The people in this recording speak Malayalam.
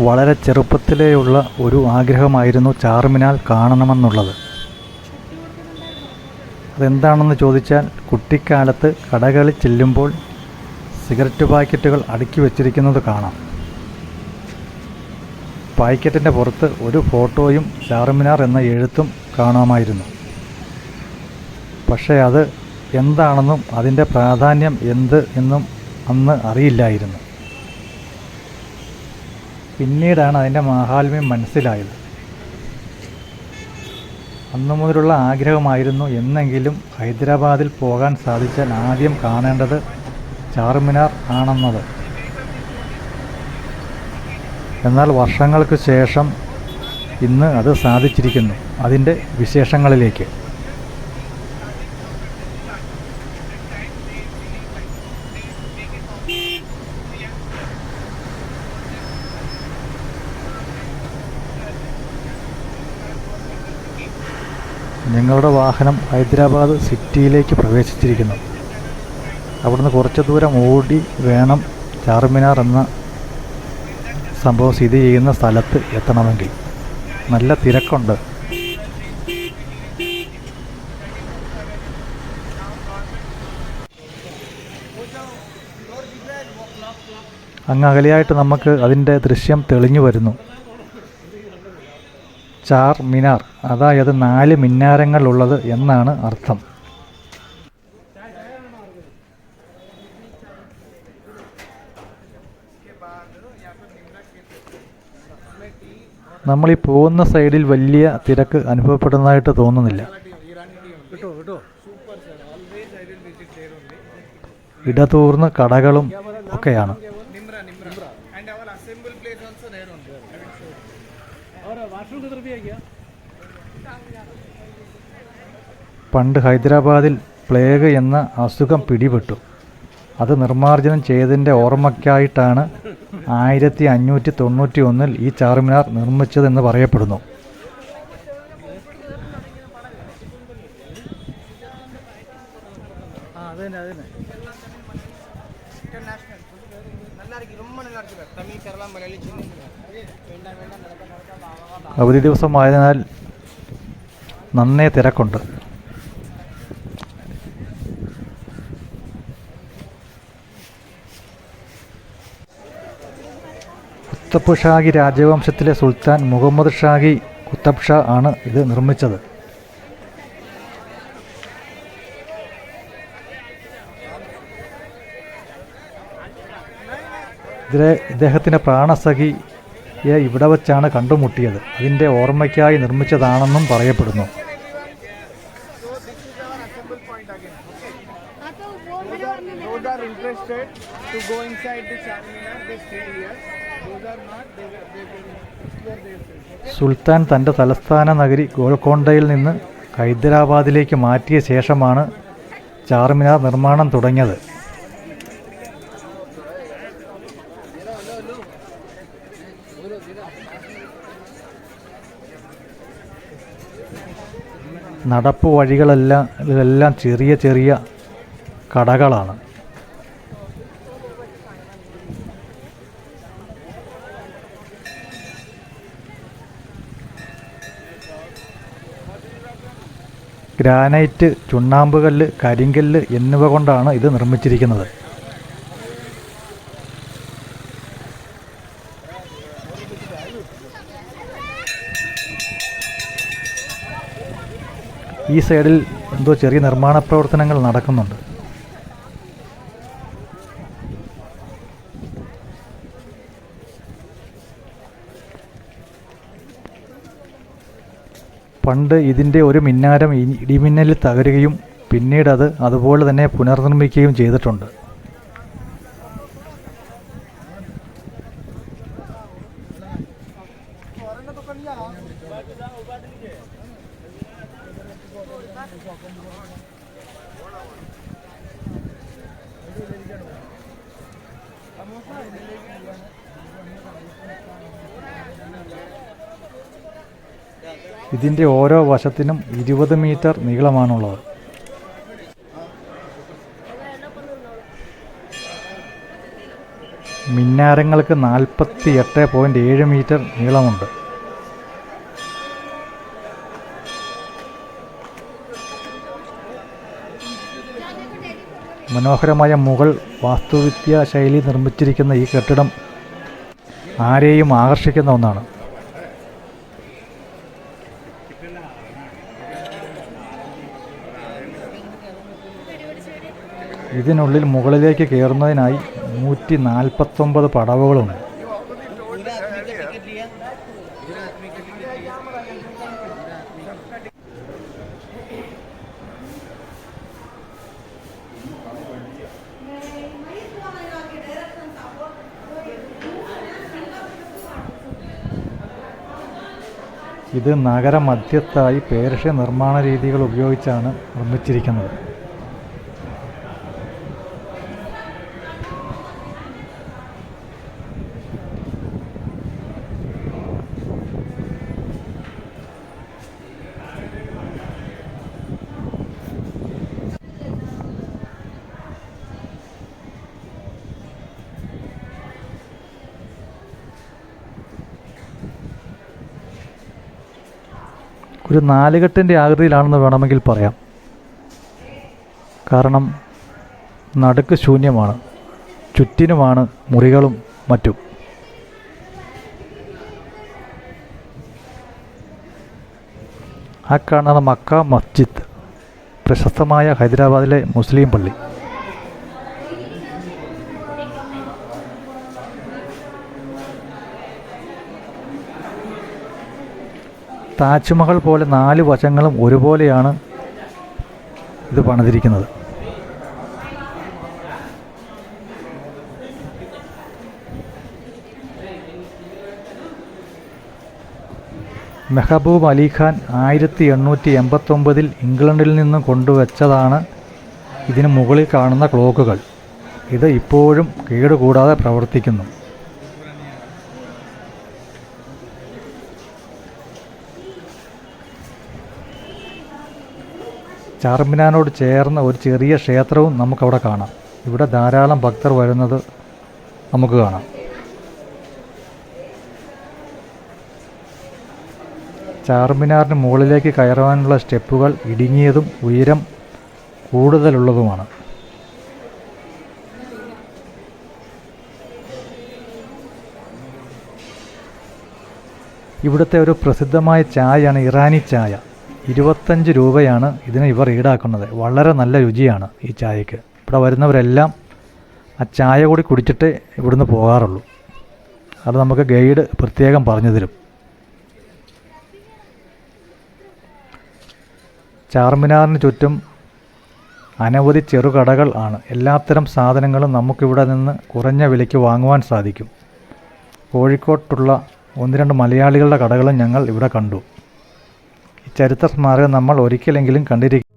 വളരെ ചെറുപ്പത്തിലേയുള്ള ഒരു ആഗ്രഹമായിരുന്നു ചാർമിനാർ കാണണമെന്നുള്ളത്. അതെന്താണെന്ന് ചോദിച്ചാൽ കുട്ടിക്കാലത്ത് കടകളിൽ ചെല്ലുമ്പോൾ സിഗരറ്റ് പാക്കറ്റുകൾ അടുക്കി വച്ചിരിക്കുന്നത് കാണാം. പാക്കറ്റിന്റെ പുറത്ത് ഒരു ഫോട്ടോയും ചാർമിനാർ എന്ന എഴുത്തും കാണാമായിരുന്നു. പക്ഷേ അത് എന്താണെന്നും അതിന്റെ പ്രാധാന്യം എന്ത് എന്നും അന്ന് അറിയില്ലായിരുന്നു. പിന്നീടാണ് അതിന്റെ മാഹാത്മ്യം മനസ്സിലായത്. അന്നു മുതലുള്ള ആഗ്രഹമായിരുന്നു എന്നെങ്കിലും ഹൈദരാബാദിൽ പോകാൻ സാധിച്ചാൽ ആദ്യം കാണേണ്ടത് ചാർമിനാർ ആണെന്നത്. എന്നാൽ വർഷങ്ങൾക്ക് ശേഷം ഇന്ന് അത് സാധിച്ചിരിക്കുന്നു. അതിന്റെ വിശേഷങ്ങളിലേക്ക്. ഞങ്ങളുടെ വാഹനം ഹൈദരാബാദ് സിറ്റിയിലേക്ക് പ്രവേശിച്ചിരിക്കുന്നു. അവിടുന്ന് കുറച്ച് ദൂരം ഓടി വേണം ചാർമിനാർ എന്ന സംഭവം സ്ഥിതി ചെയ്യുന്ന സ്ഥലത്ത് എത്തണമെങ്കിൽ. നല്ല തിരക്കുണ്ട്. അങ്ങ് അകലെയായിട്ട് നമുക്ക് അതിന്റെ ദൃശ്യം തെളിഞ്ഞു വരുന്നു. ചാർ മിനാർ അതായത് നാല് മിന്നാരങ്ങളുള്ളത് എന്നാണ് അർത്ഥം. നമ്മൾ ഈ പോകുന്ന സൈഡിൽ വലിയ തിരക്ക് അനുഭവപ്പെടുന്നതായിട്ട് തോന്നുന്നില്ല. ഇടതൂർന്ന് കടകളും ഒക്കെയാണ്. പണ്ട് ഹൈദരാബാദിൽ പ്ലേഗ് എന്ന അസുഖം പിടിപെട്ടു. അത് നിർമ്മാർജനം ചെയ്തതിന്റെ ഓർമ്മയ്ക്കായിട്ടാണ് ആയിരത്തി അഞ്ഞൂറ്റി തൊണ്ണൂറ്റി ഒന്നിൽ ഈ ചാർമിനാർ നിർമ്മിച്ചതെന്ന് പറയപ്പെടുന്നു. അവധി ദിവസമായതിനാൽ നന്നേ തിരക്കുണ്ട്. കുത്തബ് ഷാഹി രാജവംശത്തിലെ സുൽത്താൻ മുഹമ്മദ് ഷാഹി കുത്തബ് ഷാ ആണ് ഇത് നിർമ്മിച്ചത്. ഇതിലെ ഇദ്ദേഹത്തിന്റെ പ്രാണസഖിയെ ഇവിടെ വച്ചാണ് കണ്ടുമുട്ടിയത്. അതിന്റെ ഓർമ്മയ്ക്കായി നിർമ്മിച്ചതാണെന്നും പറയപ്പെടുന്നു. സുൽത്താൻ തന്റെ തലസ്ഥാന നഗരി ഗോൽക്കൊണ്ടയിൽ നിന്ന് ഹൈദരാബാദിലേക്ക് മാറ്റിയ ശേഷമാണ് ചാർമിനാർ നിർമ്മാണം തുടങ്ങിയത്. നടപ്പ് വഴികളെല്ലാം ഇതെല്ലാം ചെറിയ ചെറിയ കടകളാണ്. ഗ്രാനൈറ്റ് ചുണ്ണാമ്പുകല്ല് കരിങ്കല്ല് എന്നിവ കൊണ്ടാണ് ഇത് നിർമ്മിച്ചിരിക്കുന്നത്. ഈ സൈഡിൽ എന്തോ ചെറിയ നിർമ്മാണ പ്രവർത്തനങ്ങൾ നടക്കുന്നുണ്ട്. പണ്ട് ഇതിന്റെ ഒരു മിന്നാരം ഇടിമിന്നലിൽ തകരുകയും പിന്നീട് അത് അതുപോലെ തന്നെ പുനർനിർമ്മിക്കുകയും ചെയ്തിട്ടുണ്ട്. ഇതിന്റെ ഓരോ വശത്തിനും ഇരുപത് മീറ്റർ നീളമാണുള്ളത്. മിന്നാരങ്ങൾക്ക് നാൽപ്പത്തി എട്ട് പോയിന്റ് ഏഴ് മീറ്റർ നീളമുണ്ട്. മനോഹരമായ മുഗൾ വാസ്തുവിദ്യ ശൈലി നിർമ്മിച്ചിരിക്കുന്ന ഈ കെട്ടിടം ആരെയും ആകർഷിക്കുന്ന ഒന്നാണ്. ഇതിനുള്ളിൽ മുകളിലേക്ക് കയറുന്നതിനായി നൂറ്റി നാൽപ്പത്തൊമ്പത് പടവുകളുണ്ട്. ഇത് നഗരമധ്യത്തായി പേർഷ്യൻ നിർമ്മാണ രീതികൾ ഉപയോഗിച്ചാണ് നിർമ്മിച്ചിരിക്കുന്നത്. ഒരു നാലുകെട്ടിന്റെ ആകൃതിയിലാണെന്ന് വേണമെങ്കിൽ പറയാം. കാരണം നടുക്ക് ശൂന്യമാണ് ചുറ്റിനുമാണ് മുറികളും മറ്റും. ആ കാണുന്ന മക്ക മസ്ജിദ് പ്രശസ്തമായ ഹൈദരാബാദിലെ മുസ്ലിം പള്ളി. താജ്മഹൽ പോലെ നാല് വശങ്ങളും ഒരുപോലെയാണ് ഇത് പണിതിരിക്കുന്നത്. മെഹബൂബ് അലിഖാൻ ആയിരത്തി എണ്ണൂറ്റി എൺപത്തൊമ്പതിൽ ഇംഗ്ലണ്ടിൽ നിന്നും കൊണ്ടുവച്ചതാണ് ഇതിന് മുകളിൽ കാണുന്ന ക്ലോക്കുകൾ. ഇത് ഇപ്പോഴും കേടുകൂടാതെ പ്രവർത്തിക്കുന്നു. ചാർമിനാനോട് ചേർന്ന ഒരു ചെറിയ ക്ഷേത്രവും നമുക്കവിടെ കാണാം. ഇവിടെ ധാരാളം ഭക്തർ വരുന്നത് നമുക്ക് കാണാം. ചാർമിനാറിന് മുകളിലേക്ക് കയറാനുള്ള സ്റ്റെപ്പുകൾ ഇടുങ്ങിയതും ഉയരം കൂടുതലുള്ളതുമാണ്. ഇവിടുത്തെ ഒരു പ്രസിദ്ധമായ ചായയാണ് ഇറാനി ചായ. ഇരുപത്തഞ്ച് രൂപയാണ് ഇതിന് ഇവർ ഈടാക്കുന്നത്. വളരെ നല്ല രുചിയാണ് ഈ ചായക്ക് ഇവിടെ വരുന്നവരെല്ലാം ആ ചായ കൂടി കുടിച്ചിട്ട് ഇവിടുന്ന് പോകാറുള്ളൂ. അത് നമുക്ക് ഗൈഡ് പ്രത്യേകം പറഞ്ഞു തരും. ചാർമിനാറിന് ചുറ്റും അനവധി ചെറുകടകൾ ആണ്. എല്ലാത്തരം സാധനങ്ങളും നമുക്കിവിടെ നിന്ന് കുറഞ്ഞ വിലയ്ക്ക് വാങ്ങുവാൻ സാധിക്കും. കോഴിക്കോട്ടുള്ള ഒന്ന് രണ്ട് മലയാളികളുടെ കടകളും ഞങ്ങൾ ഇവിടെ കണ്ടു. ചരിത്ര സ്മാരകം നമ്മൾ ഒരിക്കലെങ്കിലും കണ്ടിരിക്കും